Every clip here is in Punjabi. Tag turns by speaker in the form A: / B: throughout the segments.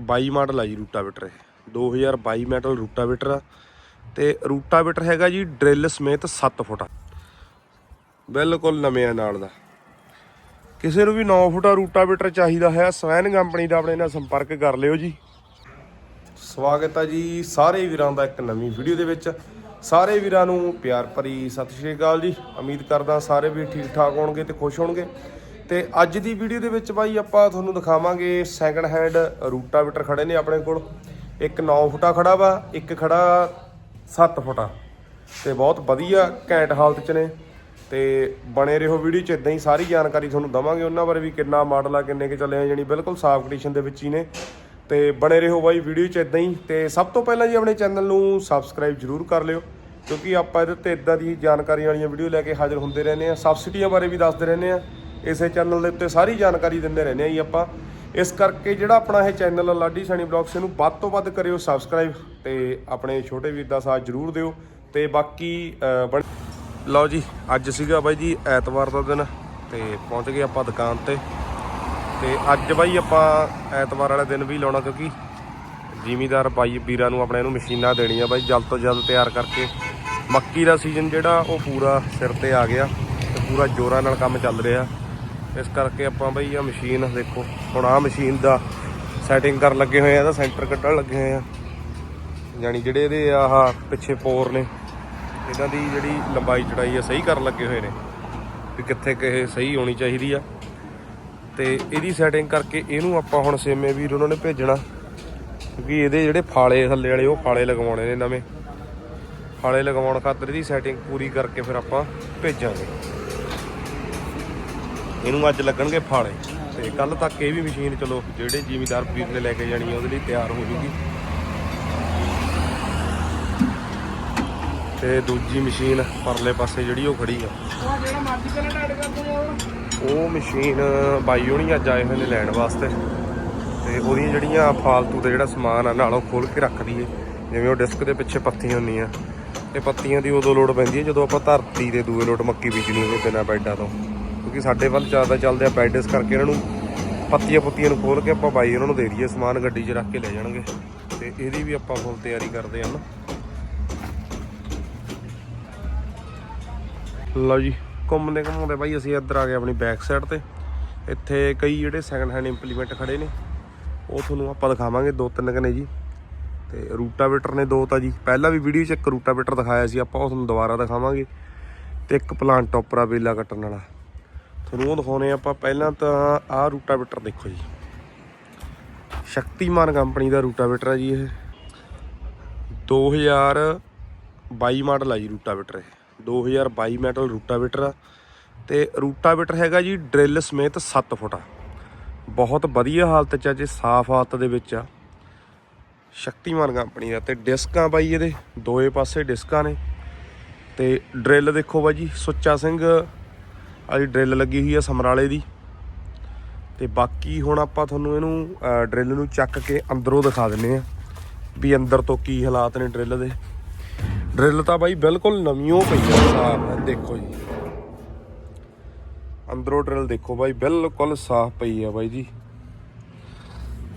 A: 22 ਮਾਡਲ ਆ ਜੀ ਰੂਟਾਵੇਟਰ ਇਹ। 2022 ਮਾਡਲ ਰੂਟਾਵੇਟਰ ਆ। ਤੇ ਰੂਟਾਵੇਟਰ ਹੈਗਾ ਜੀ ਡਰਿਲ ਸਮੇਤ 7 ਫੁੱਟ ਬਿਲਕੁਲ ਨਵੇਂ ਆ ਨਾਲ ਦਾ। ਕਿਸੇ ਨੂੰ ਵੀ 9 ਫੁੱਟਾ ਰੂਟਾਵੇਟਰ ਚਾਹੀਦਾ ਹੈ, ਸਵੈਨ ਕੰਪਨੀ ਦਾ ਆਪਣੇ ਨਾਲ ਸੰਪਰਕ ਕਰ ਲਿਓ ਜੀ। ਸਵਾਗਤ ਹੈ ਜੀ ਸਾਰੇ ਵੀਰਾਂ ਦਾ ਇੱਕ ਨਵੀਂ ਵੀਡੀਓ ਦੇ ਵਿੱਚ। ਸਾਰੇ ਵੀਰਾਂ ਨੂੰ ਪਿਆਰ ਭਰੀ ਸਤਿ ਸ਼੍ਰੀ ਅਕਾਲ ਜੀ। ਉਮੀਦ ਕਰਦਾ ਸਾਰੇ ਵੀ ਠੀਕ ਠਾਕ ਹੋਣਗੇ ਤੇ ਖੁਸ਼ ਹੋਣਗੇ। ਤੇ ਅੱਜ ਦੀ ਵੀਡੀਓ ਦੇ ਵਿੱਚ ਬਾਈ ਆਪਾਂ ਤੁਹਾਨੂੰ ਦਿਖਾਵਾਂਗੇ ਸੈਕੰਡ ਹੈਂਡ ਰੂਟਾਵੀਟਰ ਖੜੇ ਨੇ ਆਪਣੇ ਕੋਲ। ਇੱਕ 9 ਫੁੱਟਾ ਖੜਾ ਵਾ, ਇੱਕ ਖੜਾ 7 ਫੁੱਟਾ। ਤੇ ਬਹੁਤ ਵਧੀਆ ਘੈਂਟ ਹਾਲਤ 'ਚ ਨੇ। ਤੇ ਬਣੇ ਰਹੋ ਵੀਡੀਓ 'ਚ ਇਦਾਂ ਹੀ ਸਾਰੀ ਜਾਣਕਾਰੀ ਤੁਹਾਨੂੰ ਦਵਾਂਗੇ ਉਹਨਾਂ ਬਾਰੇ ਵੀ ਕਿੰਨਾ ਮਾਡਲ ਆ, ਕਿੰਨੇ ਕੇ ਚੱਲੇ ਆ ਜਾਨੀ ਬਿਲਕੁਲ ਸਾਫ਼ ਕੰਡੀਸ਼ਨ ਦੇ ਵਿੱਚ ਹੀ ਨੇ। ਤੇ ਬਣੇ ਰਹੋ ਬਾਈ ਵੀਡੀਓ 'ਚ ਇਦਾਂ ਹੀ। ਤੇ ਸਭ ਤੋਂ ਪਹਿਲਾਂ ਜੀ ਆਪਣੇ ਚੈਨਲ ਨੂੰ ਸਬਸਕ੍ਰਾਈਬ ਜਰੂਰ ਕਰ ਲਿਓ, ਕਿਉਂਕਿ ਆਪਾਂ ਇਹਦੇ ਤੇ ਇਦਾਂ ਦੀ ਜਾਣਕਾਰੀ ਵਾਲੀਆਂ ਵੀਡੀਓ ਲੈ ਕੇ ਹਾਜ਼ਰ ਹੁੰਦੇ ਰਹਿੰਦੇ ਆ। ਸਬਸਿਡੀਆਂ ਬਾਰੇ ਵੀ ਦੱਸਦੇ ਰਹਿੰਦੇ ਆ। ਇਸੇ ਚੈਨਲ ਦੇ ਉੱਤੇ ਸਾਰੀ ਜਾਣਕਾਰੀ ਦਿੰਦੇ ਰਹਿੰਦੇ ਆ ਜੀ ਆਪਾਂ। ਇਸ ਕਰਕੇ ਜਿਹੜਾ ਆਪਣਾ ਇਹ ਚੈਨਲ ਆ ਲਾਡੀ ਸੈਣੀ ਬਲੌਗਸ, ਇਹਨੂੰ ਵੱਧ ਤੋਂ ਵੱਧ ਕਰਿਓ ਸਬਸਕ੍ਰਾਈਬ ਤੇ ਆਪਣੇ ਛੋਟੇ ਵੀਰ ਦਾ ਸਾਥ ਜਰੂਰ ਦਿਓ। ਤੇ ਬਾਕੀ ਬਣ- ਲਓ ਜੀ, ਅੱਜ ਸੀਗਾ ਬਾਈ ਜੀ ਐਤਵਾਰ ਦਾ ਦਿਨ ਤੇ ਪਹੁੰਚ ਗਏ ਆਪਾਂ ਦੁਕਾਨ ਤੇ। ਤੇ ਅੱਜ ਬਾਈ ਆਪਾਂ ਐਤਵਾਰ ਵਾਲੇ ਦਿਨ ਵੀ ਲਾਉਣਾ ਕਿਉਂਕਿ ਜ਼ਿਮੀਦਾਰ ਬਾਈ ਵੀਰਾਂ ਨੂੰ ਆਪਣੇ ਇਹਨੂੰ ਮਸ਼ੀਨਾਂ ਦੇਣੀਆਂ ਬਾਈ, ਜਲਦ ਤੋਂ ਜਲਦ ਤਿਆਰ ਕਰਕੇ। ਮੱਕੀ ਦਾ ਸੀਜ਼ਨ ਜਿਹੜਾ ਉਹ ਪੂਰਾ ਸਿਰ ਤੇ ਆ ਗਿਆ ਤੇ ਪੂਰਾ ਜੋਰਾਂ ਨਾਲ ਕੰਮ ਚੱਲ ਰਿਹਾ। ਇਸ ਕਰਕੇ ਆਪਾਂ ਬਈ ਆ ਮਸ਼ੀਨ ਦੇਖੋ। ਹੁਣ ਆ ਮਸ਼ੀਨ ਦਾ ਸੈਟਿੰਗ ਕਰਨ ਲੱਗੇ ਹੋਏ ਆ, ਇਹਦਾ ਸੈਂਟਰ ਕੱਢਣ ਲੱਗੇ ਹੋਏ ਆ। ਯਾਨੀ ਜਿਹੜੇ ਇਹਦੇ ਆਹ ਪਿੱਛੇ ਪੋਰ ਨੇ, ਇਹਨਾਂ ਦੀ ਜਿਹੜੀ ਲੰਬਾਈ ਚੜਾਈ ਆ, ਸਹੀ ਕਰਨ ਲੱਗੇ ਹੋਏ ਨੇ ਵੀ ਕਿੱਥੇ ਕਿਹ ਸਹੀ ਹੋਣੀ ਚਾਹੀਦੀ ਆ। ਤੇ ਇਹਦੀ ਸੈਟਿੰਗ ਕਰਕੇ ਇਹਨੂੰ ਆਪਾਂ ਹੁਣ ਸੇਮੇ ਵੀਰ ਉਹਨਾਂ ਨੇ ਭੇਜਣਾ, ਕਿਉਂਕਿ ਇਹਦੇ ਜਿਹੜੇ ਫਾਲੇ ਥੱਲੇ ਵਾਲੇ, ਉਹ ਫਾਲੇ ਲਗਵਾਉਣੇ ਨੇ ਨਵੇਂ। ਫਾਲੇ ਲਗਵਾਉਣ ਖਾਤਰ ਇਹਦੀ ਸੈਟਿੰਗ ਪੂਰੀ ਕਰਕੇ ਫਿਰ ਆਪਾਂ ਭੇਜਾਂਗੇ। ਇਹਨੂੰ ਅੱਜ ਲੱਗਣਗੇ ਫਾਲੇ। ਤੇ ਕੱਲ ਤੱਕ ਇਹ ਵੀ ਮਸ਼ੀਨ ਚਲੋ ਜਿਹੜੇ ਜ਼ਿਮੀਦਾਰ ਵੀਰ ਨੇ ਲੈ ਕੇ ਜਾਣੀ ਆ, ਉਹਦੇ ਲਈ ਤਿਆਰ ਹੋ ਜੂਗੀ। ਤੇ ਦੂਜੀ ਮਸ਼ੀਨ ਪਰਲੇ ਪਾਸੇ ਜਿਹੜੀ ਉਹ ਖੜੀ ਆ। ਉਹ ਮਸ਼ੀਨ ਬਾਈ ਹੋਣੀ ਅੱਜ ਆਏ ਹੋਏ ਨੇ ਲੈਣ ਵਾਸਤੇ। ਤੇ ਉਹਦੀਆਂ ਜਿਹੜੀਆਂ ਫਾਲਤੂ ਦਾ ਜਿਹੜਾ ਸਮਾਨ ਆ, ਨਾਲੋਂ ਉਹ ਖੋਲ ਕੇ ਰੱਖ ਦਈਏ। ਜਿਵੇਂ ਉਹ ਡਿਸਕ ਦੇ ਪਿੱਛੇ ਪੱਤੀਆਂ ਹੁੰਦੀਆਂ। ਤੇ ਪੱਤੀਆਂ ਦੀ ਉਦੋਂ ਲੋੜ ਪੈਂਦੀ ਹੈ ਜਦੋਂ ਆਪਾਂ ਧਰਤੀ ਦੇ ਦੂਏ ਲੋਟ ਮੱਕੀ ਬੀਜਣੀ ਹੋਵੇ ਬਿਨਾਂ ਬੈਡਾਂ ਤੋਂ। ਕਿਉਂਕਿ ਸਾਡੇ ਵੱਲ ਜ਼ਿਆਦਾ ਚੱਲਦੇ ਆ ਬੈਡ ਕਰਕੇ ਇਹਨਾਂ ਨੂੰ ਪੱਤੀਆਂ ਪੁੱਤੀਆਂ ਨੂੰ ਖੋਲ ਕੇ ਆਪਾਂ ਬਾਈ ਉਹਨਾਂ ਨੂੰ ਦੇ ਦਈਏ, ਸਮਾਨ ਗੱਡੀ 'ਚ ਰੱਖ ਕੇ ਲੈ ਜਾਣਗੇ। ਤੇ ਇਹਦੀ ਵੀ ਆਪਾਂ ਫੁੱਲ ਤਿਆਰੀ ਕਰਦੇ ਹਾਂ ਲਓ ਜੀ, ਘੁੰਮਦੇ ਘੁੰਮਦੇ ਬਾਈ ਅਸੀਂ ਇੱਧਰ ਆ ਗਏ ਆਪਣੀ ਬੈਕ ਸਾਈਡ ਤੇ। ਇੱਥੇ ਕਈ ਜਿਹੜੇ ਸੈਕੰਡ ਹੈਂਡ ਇੰਪਲੀਮੈਂਟ ਖੜੇ ਨੇ, ਉਹ ਤੁਹਾਨੂੰ ਆਪਾਂ ਦਿਖਾਵਾਂਗੇ, ਦੋ ਤਿੰਨ ਕਨੇ ਜੀ। ਤੇ ਰੂਟਾਵੇਟਰ ਨੇ ਦੋ ਤਾਂ ਜੀ। ਪਹਿਲਾਂ ਵੀ ਵੀਡੀਓ 'ਚ ਇੱਕ ਰੂਟਾਵੇਟਰ ਦਿਖਾਇਆ ਸੀ ਆਪਾਂ, ਉਹ ਤੁਹਾਨੂੰ ਦੁਬਾਰਾ ਦਿਖਾਵਾਂਗੇ। ਤੇ ਇੱਕ ਪਲਾਂਟ ਟੋਪਰਾ ਵੇਲਾ ਕੱਟਣ ਵਾਲਾ। ਤੁਹਾਨੂੰ ਉਹ ਦਿਖਾਉਣੇ ਆਪਾਂ ਪਹਿਲਾਂ ਤਾਂ ਆਹ ਰੂਟਾਵੇਟਰ ਦੇਖੋ ਜੀ। ਸ਼ਕਤੀਮਾਨ ਕੰਪਨੀ ਦਾ ਰੂਟਾਵੇਟਰ ਹੈ ਜੀ ਇਹ। 2022 ਮਾਡਲ ਆ ਜੀ ਰੂਟਾਵੇਟਰ ਇਹ। 2022 ਮਾਡਲ ਰੂਟਾਵੇਟਰ ਆ। ਤੇ ਰੂਟਾਵੇਟਰ ਹੈਗਾ ਜੀ ਡਰਿਲ ਸਮੇਤ 7 ਫੁੱਟ ਬਹੁਤ ਵਧੀਆ ਹਾਲਤ 'ਚ ਆ ਜੇ, ਸਾਫ਼ ਹਾਲਤ ਦੇ ਵਿੱਚ ਆ। ਸ਼ਕਤੀਮਾਨ ਕੰਪਨੀ ਦਾ ਤੇ ਡਿਸਕਾਂ ਬਾਈ ਇਹਦੇ। ਦੋਏ ਪਾਸੇ ਡਿਸਕਾਂ ਨੇ। ਤੇ ਡਰਿਲ ਦੇਖੋ ਬਾਈ ਜੀ, ਸੁੱਚਾ ਸਿੰਘ ਅੱਜ ਡਰਿਲ ਲੱਗੀ ਹੋਈ ਆ ਸਮਰਾਲੇ ਦੀ। ਤੇ ਬਾਕੀ ਹੁਣ ਆਪਾਂ ਤੁਹਾਨੂੰ ਇਹਨੂੰ ਡਰਿਲ ਨੂੰ ਚੱਕ ਕੇ ਅੰਦਰੋਂ ਦਿਖਾ ਦਿੰਨੇ ਆ ਵੀ ਅੰਦਰ ਤੋਂ ਕੀ ਹਾਲਾਤ ਨੇ ਡਰਿਲ ਦੇ। ਡਰਿਲ ਤਾਂ ਬਾਈ ਬਿਲਕੁਲ ਨਵੀਂ ਪਈ ਆ, ਸਾਫ਼ ਹੈ ਦੇਖੋ ਜੀ। ਅੰਦਰੋਂ ਡਰਿਲ ਦੇਖੋ ਬਾਈ, ਬਿਲਕੁਲ ਸਾਫ਼ ਪਈ ਆ ਬਾਈ ਜੀ।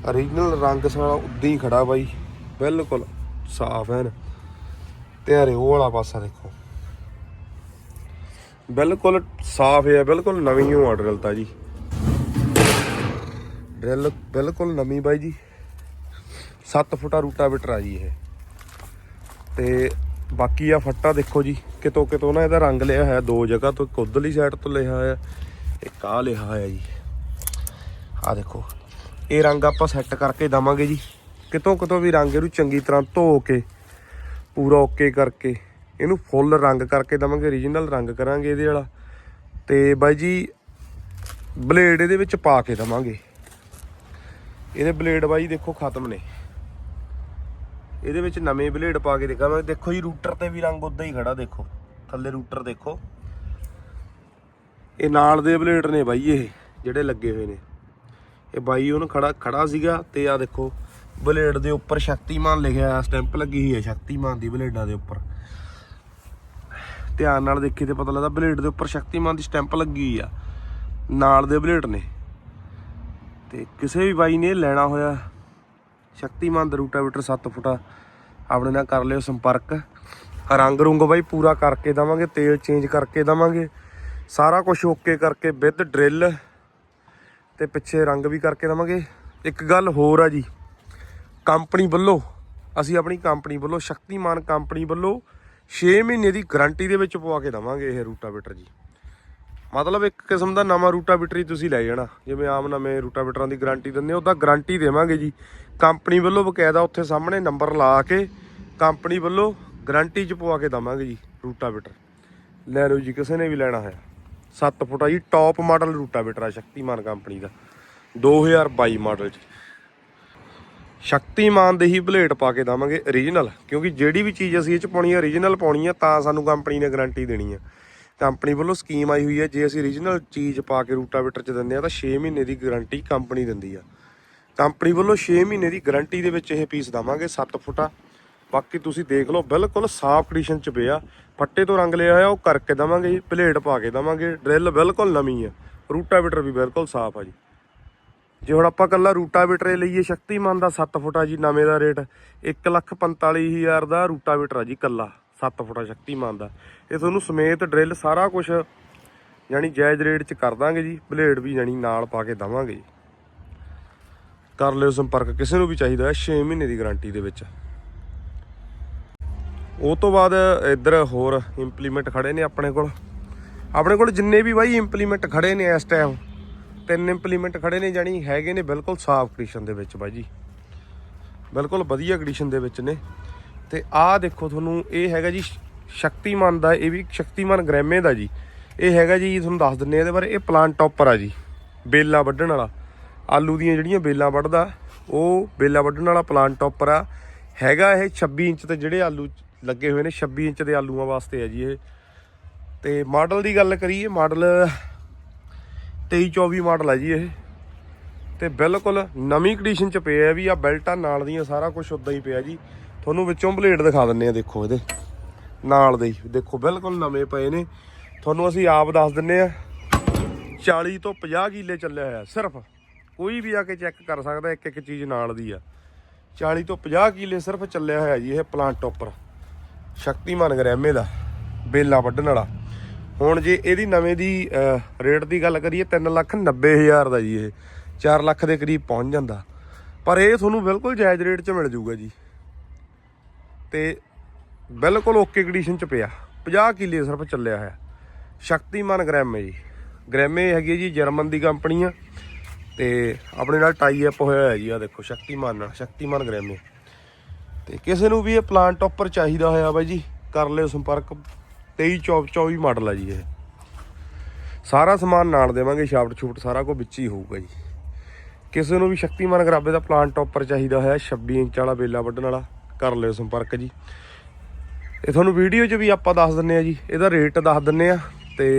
A: origignal ਰੰਗ ਸਾਲਾ ਉਦਾਂ ਹੀ ਖੜਾ ਬਾਈ, ਬਿਲਕੁਲ ਸਾਫ਼ ਹੈ ਤੇ ਹਰੇ ਉਹ ਵਾਲਾ ਪਾਸਾ ਦੇਖੋ। ਬਿਲਕੁਲ ਸਾਫ਼ ਹੈ, ਬਿਲਕੁਲ ਨਵੀਂ ਹੋ ਡਰਿਲ ਤਾਂ ਜੀ। ਡਰਿਲ ਬਿਲਕੁਲ ਨਵੀਂ ਬਾਈ ਜੀ। 7 ਫੁੱਟਾ ਰੂਟਾਵੇਟਰ ਆ ਜੀ ਇਹ। ਤੇ ਬਾਕੀ ਆ ਫੱਟਾ ਦੇਖੋ ਜੀ, ਕਿਤੋਂ ਕਿਤੋਂ ਨਾ ਇਹਦਾ ਰੰਗ ਲਿਆ ਹੋਇਆ, ਦੋ ਜਗ੍ਹਾ ਤੋਂ ਇੱਕ ਉਧਰਲੀ ਸਾਈਡ ਤੋਂ ਲਿਆ ਹੋਇਆ, ਇੱਕ ਆ ਲਿਆ ਹੋਇਆ ਜੀ। ਆ ਦੇਖੋ, ਇਹ ਰੰਗ ਆਪਾਂ ਸੈੱਟ ਕਰਕੇ ਦਵਾਂਗੇ ਜੀ। ਕਿਤੋਂ ਕਿਤੋਂ ਵੀ ਰੰਗ ਇਹਨੂੰ ਚੰਗੀ ਤਰ੍ਹਾਂ ਧੋ ਕੇ, ਪੂਰਾ ਓਕੇ ਕਰਕੇ। ਇਹਨੂੰ ਫੁੱਲ ਰੰਗ ਕਰਕੇ ਦਵਾਂਗੇ origignal ਰੰਗ ਕਰਾਂਗੇ ਇਹਦੇ ਵਾਲਾ। ਤੇ ਬਾਈ ਜੀ ਬਲੇਡ ਇਹਦੇ ਵਿੱਚ ਪਾ ਕੇ ਦਵਾਂਗੇ। ਇਹਦੇ ਬਲੇਡ ਬਾਈ ਦੇਖੋ ਖਤਮ ਨੇ। ਇਹਦੇ ਵਿੱਚ ਨਵੇਂ ਬਲੇਡ ਪਾ ਕੇ ਦਿਖਾਵਾਂਗੇ ਦੇਖੋ ਜੀ ਰੂਟਰ ਤੇ ਵੀ ਰੰਗ ਉਦਾਂ ਹੀ ਖੜਾ, ਦੇਖੋ। ਥੱਲੇ ਰੂਟਰ ਦੇਖੋ। ਇਹ ਨਾਲ ਦੇ ਬਲੇਡ ਨੇ ਬਾਈ ਇਹ, ਜਿਹੜੇ ਲੱਗੇ ਹੋਏ ਨੇ। ਇਹ ਬਾਈ ਉਹਨੂੰ ਖੜਾ ਖੜਾ ਸੀਗਾ ਤੇ ਆ ਦੇਖੋ ਬਲੇਡ ਦੇ ਉੱਪਰ ਸ਼ਕਤੀਮਾਨ ਲਿਖਿਆ ਆ ਸਟੈਂਪ ਲੱਗੀ ਹੋਈ ਹੈ, ਸ਼ਕਤੀਮਾਨ ਦੀ ਬਲੇਡਾਂ ਦੇ ਉੱਪਰ। ਧਿਆਨ ਨਾਲ ਦੇਖੀ ਤੇ ਪਤਾ ਲੱਗਦਾ ਬਲੇਡ ਦੇ ਉੱਪਰ ਸ਼ਕਤੀਮਾਨ ਦੀ ਸਟੈਂਪ ਲੱਗੀ ਹੋਈ ਆ। ਨਾਲ ਦੇ ਬਲੇਡ ਨੇ। ਤੇ ਕਿਸੇ ਵੀ ਬਾਈ ਨੇ ਲੈਣਾ ਹੋਇਆ ਸ਼ਕਤੀਮਾਨ ਦਾ ਰੂਟਾਵੇਟਰ 7 ਫੁੱਟਾ ਆਪਣੇ ਨਾਲ ਕਰ ਲਿਓ ਸੰਪਰਕ। ਰੰਗ ਰੁੰਗ ਬਾਈ ਪੂਰਾ ਕਰਕੇ ਦਵਾਂਗੇ, ਤੇਲ ਚੇਂਜ ਕਰਕੇ ਦਵਾਂਗੇ। ਸਾਰਾ ਕੁਝ ਓਕੇ ਕਰਕੇ ਵਿਦ ਡਰਿਲ ਤੇ ਪਿੱਛੇ ਰੰਗ ਵੀ ਕਰਕੇ ਦਵਾਂਗੇ। ਇੱਕ ਗੱਲ ਹੋਰ ਆ ਜੀ, ਕੰਪਨੀ ਵੱਲੋਂ, ਅਸੀਂ ਆਪਣੀ ਕੰਪਨੀ ਵੱਲੋਂ, ਸ਼ਕਤੀਮਾਨ ਕੰਪਨੀ ਵੱਲੋਂ 6 ਮਹੀਨੇ ਦੀ ਗਾਰੰਟੀ ਦੇ ਵਿੱਚ ਪਵਾ ਕੇ ਦਵਾਂਗੇ ਇਹ ਰੂਟਾਵੇਟਰ ਜੀ। ਮਤਲਬ ਇੱਕ ਕਿਸਮ ਦਾ ਨਵਾਂ ਰੂਟਾਵੇਟਰ ਹੀ ਤੁਸੀਂ ਲੈ ਜਾਣਾ। ਜਿਵੇਂ ਆਮ ਨਵੇਂ ਰੂਟਾਵੇਟਰਾਂ ਦੀ ਗਾਰੰਟੀ ਦਿੰਦੇ ਉਹਦਾ ਗਾਰੰਟੀ ਦੇਵਾਂਗੇ ਜੀ। ਕੰਪਨੀ ਵੱਲੋਂ ਬਕਾਇਦਾ ਉੱਥੇ ਸਾਹਮਣੇ ਨੰਬਰ ਲਾ ਕੇ ਕੰਪਨੀ ਵੱਲੋਂ ਗਾਰੰਟੀ ਚ ਪਵਾ ਕੇ ਦਵਾਂਗੇ ਜੀ ਰੂਟਾਵੇਟਰ। ਲੈ ਲਓ ਜੀ, ਕਿਸੇ ਨੇ ਵੀ ਲੈਣਾ ਹੈ 7 ਆ ਜੀ ਟੌਪ ਮਾਡਲ ਰੂਟਾਵੇਟਰ ਆ ਸ਼ਕਤੀਮਾਨ ਕੰਪਨੀ ਦਾ। 2022 ਮਾਡਲ ਚ। ਸ਼ਕਤੀਮਾਨ ਦੇ ਹੀ ਬਲੇਡ ਪਾ ਕੇ ਦਵਾਂਗੇ origignal ਕਿਉਂਕਿ ਜਿਹੜੀ ਵੀ ਚੀਜ਼ ਅਸੀਂ ਇਹ ਚ ਪਾਉਣੀ ਹੈ origignal ਪਾਉਣੀ ਹੈ ਤਾਂ ਸਾਨੂੰ ਕੰਪਨੀ ਨੇ ਗਾਰੰਟੀ ਦੇਣੀ ਹੈ ਕੰਪਨੀ ਵੱਲੋਂ ਸਕੀਮ ਆਈ ਹੋਈ ਹੈ ਜੇ ਅਸੀਂ origignal ਚੀਜ਼ ਪਾ ਕੇ ਰੂਟਾਵੇਟਰ ਚ ਦਿੰਦੇ ਆ, ਤਾਂ 6 ਮਹੀਨੇ ਦੀ ਗਾਰੰਟੀ ਕੰਪਨੀ ਦਿੰਦੀ ਆ। ਕੰਪਨੀ ਵੱਲੋਂ 6 ਮਹੀਨੇ ਦੀ ਗਾਰੰਟੀ ਦੇ ਵਿੱਚ ਇਹ ਪੀਸ ਦਵਾਂਗੇ 7 ਫੁੱਟਾ। ਬਾਕੀ ਤੁਸੀਂ ਦੇਖ ਲਓ, ਬਿਲਕੁਲ ਸਾਫ਼ ਕੰਡੀਸ਼ਨ ਚ ਪਿਆ। ਫੱਟੇ ਤੋਂ ਰੰਗ ਲਿਆ ਹੋਇਆ, ਉਹ ਕਰਕੇ ਦਵਾਂਗੇ ਜੀ ਪਲੇਟ ਪਾ ਕੇ ਦਵਾਂਗੇ ਡਰਿਲ ਬਿਲਕੁਲ ਨਵੀਂ ਆ। ਰੂਟਾਵੇਟਰ ਵੀ ਬਿਲਕੁਲ ਸਾਫ਼ ਆ ਜੀ। ਜੇ ਹੁਣ ਆਪਾਂ ਕੱਲਾ ਰੂਟਾਵੇਟਰ ਲਈਏ, ਸ਼ਕਤੀਮਾਨ ਦਾ 7 ਫੁੱਟਾ ਜੀ, ਨਵੇਂ ਦਾ ਰੇਟ 145000 ਦਾ ਰੂਟਾਵੇਟਰ ਆ ਜੀ ਕੱਲਾ 7 ਫੁੱਟਾ ਸ਼ਕਤੀਮਾਨ ਦਾ। ਇਹ ਤੁਹਾਨੂੰ ਸਮੇਤ ਡਰਿਲ ਸਾਰਾ ਕੁਝ ਯਾਨੀ ਜਾਇਜ਼ ਰੇਟ 'ਚ ਕਰ ਦਾਂਗੇ ਜੀ, ਬਲੇਡ ਵੀ ਯਾਨੀ ਨਾਲ ਪਾ ਕੇ ਦਵਾਂਗੇ ਜੀ। ਕਰ ਲਿਓ ਸੰਪਰਕ, ਕਿਸੇ ਨੂੰ ਵੀ ਚਾਹੀਦਾ ਹੈ 6 ਮਹੀਨੇ ਦੀ ਗਾਰੰਟੀ ਦੇ ਵਿੱਚ। ਉਹ ਤੋਂ ਬਾਅਦ ਇੱਧਰ ਹੋਰ ਇੰਪਲੀਮੈਂਟ ਖੜੇ ਨੇ ਆਪਣੇ ਕੋਲ। ਆਪਣੇ ਕੋਲ ਜਿੰਨੇ ਵੀ ਬਾਈ ਇੰਪਲੀਮੈਂਟ ਖੜੇ ਨੇ ਇਸ ਟਾਈਮ ਤਿੰਨ ਇੰਪਲੀਮੈਂਟ ਖੜੇ ਨੇ ਜਾਨੀ ਹੈਗੇ ਨੇ ਬਿਲਕੁਲ ਸਾਫ਼ ਕੰਡੀਸ਼ਨ ਦੇ ਵਿੱਚ ਬਾਈ ਜੀ। ਬਿਲਕੁਲ ਵਧੀਆ ਕੰਡੀਸ਼ਨ ਦੇ ਵਿੱਚ ਨੇ। ਤੇ ਆਹ ਦੇਖੋ ਤੁਹਾਨੂੰ, ਇਹ ਹੈਗਾ ਜੀ ਸ਼ਕਤੀਮਾਨ ਦਾ, ਇਹ ਵੀ ਸ਼ਕਤੀਮਾਨ ਗ੍ਰੈਮੇ ਦਾ ਜੀ। ਇਹ ਹੈਗਾ ਜੀ, ਤੁਹਾਨੂੰ ਦੱਸ ਦਿੰਨੇ ਆ ਇਹਦੇ ਬਾਰੇ, ਇਹ ਪਲਾਂਟ ਟੌਪਰ ਆ ਜੀ। ਬੇਲਾ ਵੱਢਣ ਵਾਲਾ। ਆਲੂ ਦੀਆਂ ਜਿਹੜੀਆਂ ਬੇਲਾਂ ਵੱਢਦਾ, ਉਹ ਬੇਲਾ ਵੱਢਣ ਵਾਲਾ ਪਲਾਂਟ ਟੌਪਰ ਆ। ਹੈਗਾ ਇਹ 26 ਇੰਚ ਤੇ ਜਿਹੜੇ ਆਲੂ ਲੱਗੇ ਹੋਏ ਨੇ 26 ਇੰਚ ਦੇ ਆਲੂਆਂ ਵਾਸਤੇ ਆ ਜੀ ਇਹ। ਤੇ ਮਾਡਲ ਦੀ ਗੱਲ ਕਰੀਏ, ਮਾਡਲ 23 24 ਮਾਡਲ ਹੈ ਜੀ ਇਹ। ਤੇ ਬਿਲਕੁਲ ਨਵੀਂ ਕੰਡੀਸ਼ਨ ਚ ਪਿਆ ਵੀ ਆ ਬੈਲਟਾਂ ਨਾਲ ਦੀਆਂ ਸਾਰਾ ਕੁਝ ਉਦਾਂ ਹੀ ਪਿਆ ਜੀ। ਤੁਹਾਨੂੰ ਵਿੱਚੋਂ ਬਲੇਡ ਦਿਖਾ ਦਿੰਨੇ ਆ, ਦੇਖੋ ਇਹਦੇ। ਨਾਲ ਦੇ ਹੀ। ਦੇਖੋ, ਬਿਲਕੁਲ ਨਵੇਂ ਪਏ ਨੇ। ਤੁਹਾਨੂੰ ਅਸੀਂ ਆਪ ਦੱਸ ਦਿੰਨੇ ਆ 40 ਤੋਂ 50 ਕਿੱਲੇ ਚੱਲਿਆ ਹੋਇਆ, ਸਿਰਫ। ਕੋਈ ਵੀ ਆ ਕੇ ਚੈੱਕ ਕਰ ਸਕਦਾ, ਇੱਕ ਇੱਕ ਚੀਜ਼ ਨਾਲ ਦੀ ਆ। 40 ਤੋਂ 50 ਕਿੱਲੇ ਸਿਰਫ ਚੱਲਿਆ ਹੋਇਆ ਜੀ ਇਹ ਪਲਾਂਟ ਟੋਪਰ ਸ਼ਕਤੀਮਾਨ ਗਰੈਮੇ ਦਾ, ਬੇਲਾ ਵੱਢਣ ਵਾਲਾ। ਹੁਣ ਜੇ ਇਹਦੀ ਨਵੇਂ ਦੀ ਰੇਟ ਦੀ ਗੱਲ ਕਰੀਏ 3 ਲੱਖ 90 ਹਜ਼ਾਰ ਦਾ ਜੀ ਇਹ। 4 ਲੱਖ ਦੇ ਕਰੀਬ ਪਹੁੰਚ ਜਾਂਦਾ। ਪਰ ਇਹ ਤੁਹਾਨੂੰ ਬਿਲਕੁਲ ਜਾਇਜ਼ ਰੇਟ 'ਚ ਮਿਲ ਜਾਊਗਾ ਜੀ। ਤੇ ਬਿਲਕੁਲ ਓਕੇ ਕੰਡੀਸ਼ਨ 'ਚ ਪਿਆ। 50 ਕਿੱਲੇ ਸਿਰਫ ਚੱਲਿਆ ਹੋਇਆ। ਸ਼ਕਤੀਮਾਨ ਗ੍ਰੈਮੇ ਜੀ। ਗ੍ਰੈਮੇ ਹੈਗੀ ਜੀ ਜਰਮਨ ਦੀ ਕੰਪਨੀ ਆ ਤੇ ਆਪਣੇ ਨਾਲ ਟਾਈ ਅਪ ਹੋਇਆ ਹੈ ਜੀ ਆ ਦੇਖੋ, ਸ਼ਕਤੀਮਾਨ ਨਾਲ, ਸ਼ਕਤੀਮਾਨ ਗ੍ਰੈਮੇ ਤੇ ਕਿਸੇ ਨੂੰ ਵੀ ਇਹ ਪਲਾਂਟ ਟੌਪਰ ਚਾਹੀਦਾ ਹੋਇਆ ਬਾਈ ਜੀ, ਕਰ ਲਿਓ ਸੰਪਰਕ। 23 24 ਮਾਡਲ ਆ ਜੀ ਇਹ। ਸਾਰਾ ਸਮਾਨ ਨਾਲ ਦੇਵਾਂਗੇ, ਸ਼ਾਫਟ ਛੂਟ ਸਾਰਾ ਕੁਝ ਵਿੱਚ ਹੀ ਹੋਊਗਾ ਜੀ। ਕਿਸੇ ਨੂੰ ਵੀ ਸ਼ਕਤੀਮਾਨ ਗਰਾਬੇ ਦਾ ਪਲਾਂਟ ਟੌਪਰ ਚਾਹੀਦਾ ਹੋਇਆ 26 ਇੰਚ ਵਾਲਾ ਬੇਲਾ ਵੱਢਣ ਵਾਲਾ, ਕਰ ਲਿਓ ਸੰਪਰਕ ਜੀ। ਇਹ ਤੁਹਾਨੂੰ ਵੀਡੀਓ 'ਚ ਵੀ ਆਪਾਂ ਦੱਸ ਦਿੰਨੇ ਆ ਜੀ, ਇਹਦਾ ਰੇਟ ਦੱਸ ਦਿੰਨੇ ਆ ਤੇ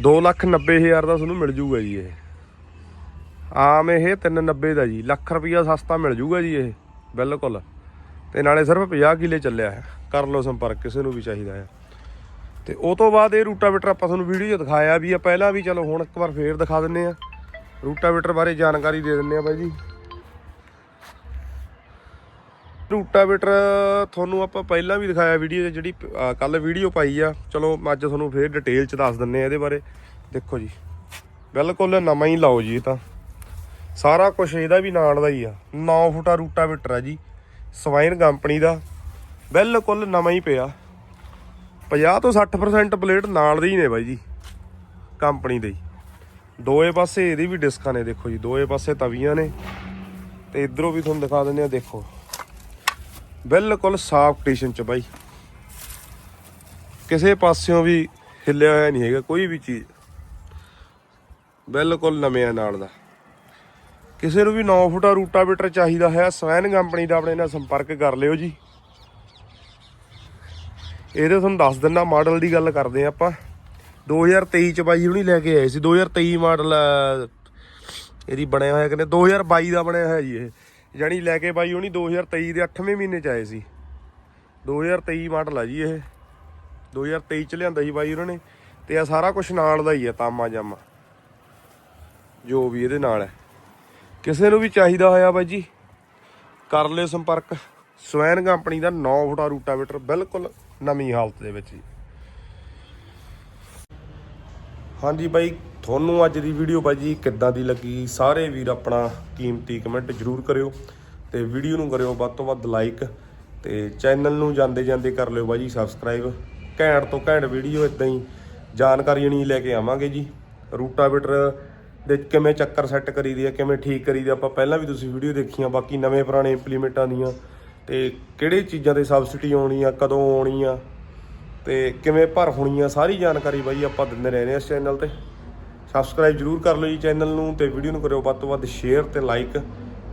A: 290000 ਦਾ ਤੁਹਾਨੂੰ ਮਿਲ ਜੂਗਾ ਜੀ ਇਹ। ਆਮ ਇਹ 390 ਦਾ ਜੀ, ਲੱਖ ਰੁਪਈਆ ਸਸਤਾ ਮਿਲ ਜੂਗਾ ਜੀ ਇਹ, ਬਿਲਕੁਲ। ਤੇ ਨਾਲੇ ਸਿਰਫ 50 ਕਿੱਲੇ ਚੱਲਿਆ ਹੈ, ਕਰ ਲਓ ਸੰਪਰਕ, ਕਿਸੇ ਨੂੰ ਵੀ ਚਾਹੀਦਾ ਹੈ। ਤੇ ਉਹ ਤੋਂ ਬਾਅਦ ਇਹ ਰੂਟਾਵੇਟਰ ਆਪਾਂ ਤੁਹਾਨੂੰ ਵੀਡੀਓ 'ਚ ਦਿਖਾਇਆ ਵੀ ਆ, ਪਹਿਲਾਂ ਵੀ ਚਲੋ ਹੁਣ ਇੱਕ ਵਾਰ ਫੇਰ ਦਿਖਾ ਦਿੰਨੇ ਆ। ਰੂਟਾਵੇਟਰ ਬਾਰੇ ਜਾਣਕਾਰੀ ਦੇ ਦਿੰਨੇ ਆ ਬਾਈ ਜੀ। ਰੂਟਾਵੇਟਰ ਤੁਹਾਨੂੰ ਆਪਾਂ ਪਹਿਲਾਂ ਵੀ ਦਿਖਾਇਆ ਵੀਡੀਓ 'ਚ, ਜਿਹੜੀ ਕੱਲ ਵੀਡੀਓ ਪਾਈ ਆ। ਚਲੋ, ਅੱਜ ਤੁਹਾਨੂੰ ਫੇਰ ਡਿਟੇਲ 'ਚ ਦੱਸ ਦਿੰਨੇ ਆ ਇਹਦੇ ਬਾਰੇ। ਦੇਖੋ ਜੀ, ਬਿਲਕੁਲ ਨਵਾਂ ਹੀ ਲਾਓ ਜੀ ਇਹ ਤਾਂ। ਸਾਰਾ ਕੁਝ ਇਹਦਾ ਵੀ ਨਾਲ ਦਾ ਹੀ ਆ। 9 ਫੁੱਟਾ ਰੂਟਾਵੇਟਰ ਆ ਜੀ ਸਵਾਈਨ ਕੰਪਨੀ ਦਾ। ਬਿਲਕੁਲ ਨਵਾਂ ਹੀ ਪਿਆ। 50 ਤੋਂ 60% ਪਲੇਟ ਨਾਲ ਦੀ ਹੀ ਨੇ ਬਾਈ ਜੀ, ਕੰਪਨੀ ਦੇ ਹੀ। ਦੋਏ ਪਾਸੇ ਇਹਦੀ ਵੀ ਡਿਸਕਾਂ ਨੇ, ਦੇਖੋ ਜੀ, ਦੋਏ ਪਾਸੇ ਤਵੀਆਂ ਨੇ। ਤੇ ਇਧਰੋਂ ਵੀ ਤੁਹਾਨੂੰ ਦਿਖਾ ਦਿੰਦੇ ਆ ਦੇਖੋ। ਬਿਲਕੁਲ ਸਾਫ਼ ਕੰਡੀਸ਼ਨ ਚ ਬਾਈ। ਕਿਸੇ ਪਾਸਿਓਂ ਵੀ ਹਿੱਲਿਆ ਹੋਇਆ ਨਹੀਂ ਹੈਗਾ, ਕੋਈ ਵੀ ਚੀਜ਼। ਬਿਲਕੁਲ ਨਵੇਂ ਨਾਲ ਦਾ। ਕਿਸੇ ਨੂੰ ਵੀ 9 ਫੁੱਟਾ ਰੂਟਾਵੇਟਰ ਚਾਹੀਦਾ ਹੈ ਸਵੈਨ ਕੰਪਨੀ ਦਾ ਆਪਣੇ ਨਾਲ ਸੰਪਰਕ ਕਰ ਲਿਓ ਜੀ। ਇਹਦੇ ਤੁਹਾਨੂੰ ਦੱਸ ਦਿੰਦਾ, ਮਾਡਲ ਦੀ ਗੱਲ ਕਰਦੇ ਆ ਆਪਾਂ। 2023 ਚ ਬਾਈ ਹੁਣੀ ਲੈ ਕੇ ਆਏ ਸੀ। 2023 ਮਾਡਲ ਇਹਦੀ ਬਣਿਆ ਹੋਇਆ ਕਹਿੰਦੇ 2022 ਦਾ ਬਣਿਆ ਹੋਇਆ ਜੀ ਇਹ। ਜਾਨੀ ਲੈ ਕੇ ਬਾਈ ਹੁਣੀ 2023 ਦੇ 8ਵੇਂ ਮਹੀਨੇ ਚ ਆਏ ਸੀ। 2023 ਮਾਡਲ ਆ ਜੀ ਇਹ। 2023 ਚ ਲਿਆਂਦਾ ਸੀ ਬਾਈ ਉਹਨਾਂ ਨੇ। ਤੇ ਆ ਸਾਰਾ ਕੁਝ ਨਾਲ ਦਾ ਹੀ ਆ, ਤਾਮਾ ਜਾਮਾ। ਜੋ ਵੀ ਇਹਦੇ ਨਾਲ ਹੈ। ਕਿਸੇ ਨੂੰ ਵੀ ਚਾਹੀਦਾ ਹੋਇਆ ਬਾਈ ਜੀ, ਕਰ ਲਿਓ ਸੰਪਰਕ। ਸਵੈਨ ਕੰਪਨੀ ਦਾ 9 ਫੁੱਟਾ ਰੂਟਾਵੇਟਰ, ਬਿਲਕੁਲ। ਨਵੀਂ ਹਾਲਤ ਦੇ ਵਿੱਚ ਜੀ। ਹਾਂਜੀ ਬਾਈ, ਤੁਹਾਨੂੰ ਅੱਜ ਦੀ ਵੀਡੀਓ ਬਾਈ ਜੀ ਕਿੱਦਾਂ ਦੀ ਲੱਗੀ? ਸਾਰੇ ਵੀਰ ਆਪਣਾ ਕੀਮਤੀ ਕਮੈਂਟ ਜਰੂਰ ਕਰਿਓ ਤੇ ਵੀਡੀਓ ਨੂੰ ਕਰਿਓ ਵੱਧ ਤੋਂ ਵੱਧ ਲਾਈਕ ਤੇ ਚੈਨਲ ਨੂੰ ਜਾਂਦੇ ਜਾਂਦੇ ਕਰ ਲਿਓ ਬਾਈ ਜੀ ਸਬਸਕ੍ਰਾਈਬ ਘੈਂਟ ਤੋਂ ਘੈਂਟ ਵੀਡੀਓ ਇਦਾਂ ਹੀ ਜਾਣਕਾਰੀ ਨਹੀਂ ਲੈ ਕੇ ਆਵਾਂਗੇ ਜੀ। ਰੂਟਾਵੇਟਰ ਦੇ ਕਿਵੇਂ ਚੱਕਰ ਸੈੱਟ ਕਰੀਦੀ ਆ, ਕਿਵੇਂ ਠੀਕ ਕਰੀਦੀ ਆ, ਆਪਾਂ ਪਹਿਲਾਂ ਵੀ ਤੁਸੀਂ ਵੀਡੀਓ ਦੇਖੀਆਂ, ਬਾਕੀ ਨਵੇਂ ਪੁਰਾਣੇ ਇੰਪਲੀਮੈਂਟਾਂ ਦੀਆਂ ਤੇ ਕਿਹੜੇ ਚੀਜ਼ਾਂ ਤੇ ਸਬਸਿਡੀ ਆਉਣੀ ਆ ਕਦੋਂ ਆਉਣੀ ਆ ਤੇ ਕਿਵੇਂ ਭਰ ਹੋਣੀ ਆ ਸਾਰੀ ਜਾਣਕਾਰੀ ਬਾਈ ਆਪਾਂ ਦਿੰਦੇ ਰਹਿੰਦੇ ਆ ਇਸ ਚੈਨਲ ਤੇ। ਸਬਸਕ੍ਰਾਈਬ ਜਰੂਰ ਕਰ ਲਓ ਜੀ ਚੈਨਲ ਨੂੰ ਤੇ ਵੀਡੀਓ ਨੂੰ ਕਰਿਓ ਵੱਧ ਤੋਂ ਵੱਧ ਸ਼ੇਅਰ ਤੇ ਲਾਈਕ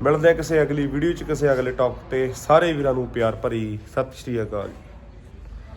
A: ਮਿਲਦੇ ਆ ਕਿਸੇ ਅਗਲੀ ਵੀਡੀਓ 'ਚ, ਕਿਸੇ ਅਗਲੇ ਟੌਪਿਕ ਤੇ। ਸਾਰੇ ਵੀਰਾਂ ਨੂੰ ਪਿਆਰ ਭਰੀ ਸਤਿ ਸ਼੍ਰੀ ਅਕਾਲ